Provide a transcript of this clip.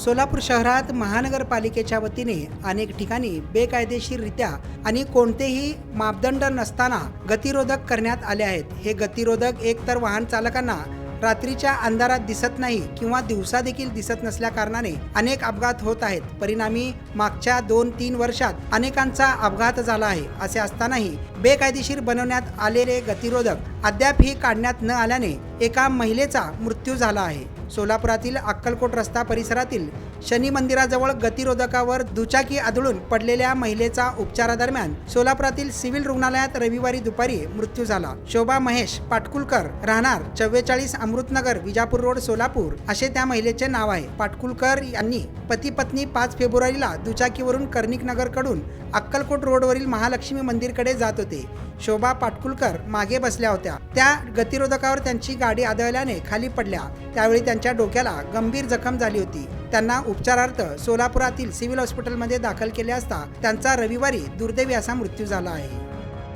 सोलापूर शहरात महानगरपालिकेच्या वतीने अनेक ठिकाणी बेकायदेशीररित्या आणि कोणतेही मापदंड नसताना गतिरोधक करण्यात आले आहेत. हे गतिरोधक एकतर वाहन चालकांना रात्रीच्या अंधारात दिसत नाही किंवा दिवसा देखील दिसत नसल्या कारणाने अनेक अपघात होत आहेत. परिणामी मागच्या दोन तीन वर्षात अनेकांचा अपघात झाला आहे. असे असतानाही बेकायदेशीर बनवण्यात आलेले गतिरोधक अद्यापही काढण्यात न आल्याने एका महिलेचा मृत्यू झाला आहे. सोलापुरातील अक्कलकोट रस्ता परिसरातील शनी मंदिराजवळ गतिरोधकावर दुचाकी आदळून पडलेल्या महिलेचा उपचारादरम्यान सोलापुरातील सिव्हिल रुग्णालयात रविवारी दुपारी मृत्यू झाला. शोभा महेश पाटकुलकर राहणार चव्वेचाळीस अमृतनगर विजापूर रोड सोलापूर. असे त्या महिलेचे नाव आहे. पाटकुलकर यांनी पती पत्नी पाच फेब्रुवारीला दुचाकीवरून कर्णिक नगरकडून अक्कलकोट रोडवरील महालक्ष्मी मंदिरकडे जात होते. शोभा पाटकुलकर मागे बसल्या होत्या. त्या गतिरोधकावर त्यांची गाडी आदळल्याने खाली पडल्या. त्यावेळी त्यांच्या डोक्याला गंभीर जखम झाली होती. त्यांना उपचारार्थ सोलापुरातील सिव्हिल हॉस्पिटलमध्ये दाखल केले असता त्यांचा रविवारी दुर्दैवी असा मृत्यू झाला आहे.